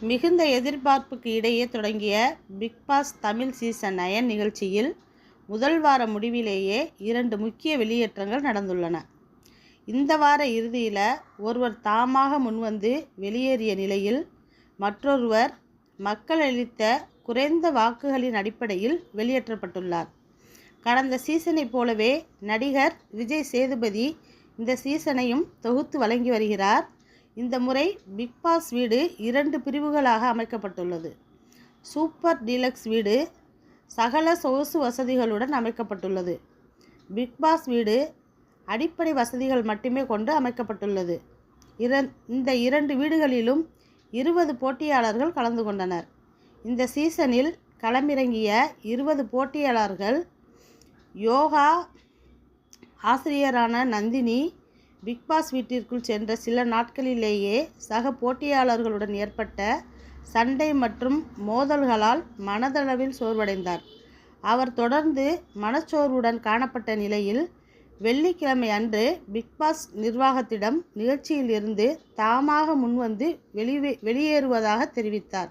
மிகுந்த எதிர்பார்ப்புக்கு இடையே தொடங்கிய Bigg Boss Tamil season nine நிகழ்ச்சியில் முதல் வார முடிவிலேயே இரண்டு முக்கிய வெளியேற்றங்கள் நடந்துள்ளன. இந்த வார இறுதியில் ஒருவர் தாமாக முன்வந்து வெளியேறிய நிலையில் மற்றொருவர் மக்கள் அளித்த குறைந்த வாக்குகளின் அடிப்படையில் வெளியேற்றப்பட்டுள்ளார். கடந்த சீசனைப் போலவே நடிகர் விஜய் சேதுபதி இந்த சீசனையும் தொகுத்து வழங்கி வருகிறார். இந்த முறை பிக் பாஸ் வீடு இரண்டு பிரிவுகளாக அமைக்கப்பட்டுள்ளது. சூப்பர் டீலக்ஸ் வீடு சகல சொகுசு வசதிகளுடன் அமைக்கப்பட்டுள்ளது. பிக் பாஸ் வீடு அடிப்படை வசதிகள் மட்டுமே கொண்டு அமைக்கப்பட்டுள்ளது. இரண் இந்த இரண்டு வீடுகளிலும் இருபது போட்டியாளர்கள் கலந்து கொண்டனர். இந்த சீசனில் களமிறங்கிய இருபது போட்டியாளர்கள் யோகா ஆசிரியரான நந்தினி பிக்பாஸ் வீட்டிற்குள் சென்ற சில நாட்களிலேயே சக போட்டியாளர்களுடன் ஏற்பட்ட சண்டை மற்றும் மோதல்களால் மனதளவில் சோர்வடைந்தார். அவர் தொடர்ந்து மனச்சோர்வுடன் காணப்பட்ட நிலையில் வெள்ளிக்கிழமை அன்று பிக்பாஸ் நிர்வாகத்திடம் நிகழ்ச்சியில் இருந்து தாமாக முன்வந்து வெளியே வெளியேறுவதாக தெரிவித்தார்.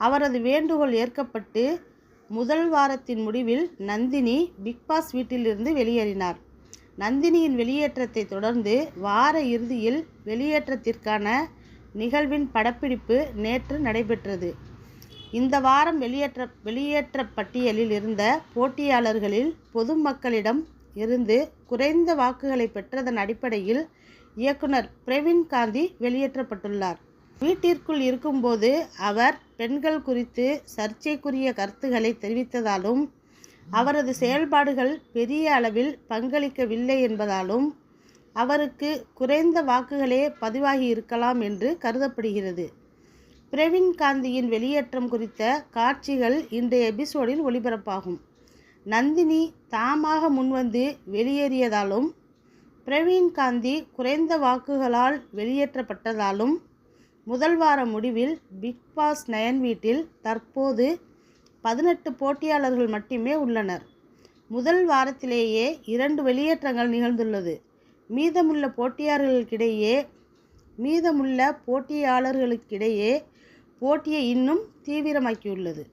அவரது வேண்டுகோள் ஏற்கப்பட்டு முதல் வாரத்தின் முடிவில் நந்தினி பிக்பாஸ் வீட்டிலிருந்து வெளியேறினார். நந்தினியின் வெளியேற்றத்தை தொடர்ந்து வார இறுதியில் வெளியேற்றத்திற்கான நிகழ்வின் படப்பிடிப்பு நேற்று நடைபெற்றது. இந்த வாரம் வெளியேற்ற வெளியேற்ற பட்டியலில் இருந்த போட்டியாளர்களில் பொதுமக்களிடம் இருந்து குறைந்த வாக்குகளை பெற்றதன் அடிப்படையில் இயக்குனர் பிரவீன் காந்தி வெளியேற்றப்பட்டுள்ளார். வீட்டிற்குள் இருக்கும்போது அவர் பெண்கள் குறித்து சர்ச்சைக்குரிய கருத்துக்களை தெரிவித்ததாலும் அவரது செயல்பாடுகள் பெரிய அளவில் பங்களிக்கவில்லை என்பதாலும் அவருக்கு குறைந்த வாக்குகளே பதிவாகி இருக்கலாம் என்று கருதப்படுகிறது. பிரவீன் காந்தியின் வெளியேற்றம் குறித்த காட்சிகள் இன்றைய எபிசோடில் ஒளிபரப்பாகும். நந்தினி தாமாக முன்வந்து வெளியேறியதாலும் பிரவீன் காந்தி குறைந்த வாக்குகளால் வெளியேற்றப்பட்டதாலும் முதல் வார முடிவில் பிக் பாஸ் நயன் வீட்டில் தற்போது பதினெட்டு போட்டியாளர்கள் மட்டுமே உள்ளனர். முதல் வாரத்திலேயே இரண்டு வெளியேற்றங்கள் நிகழ்ந்துள்ளது. மீதமுள்ள போட்டியாளர்களுக்கிடையே மீதமுள்ள போட்டியாளர்களுக்கிடையே போட்டியை இன்னும் தீவிரமாக்கியுள்ளது.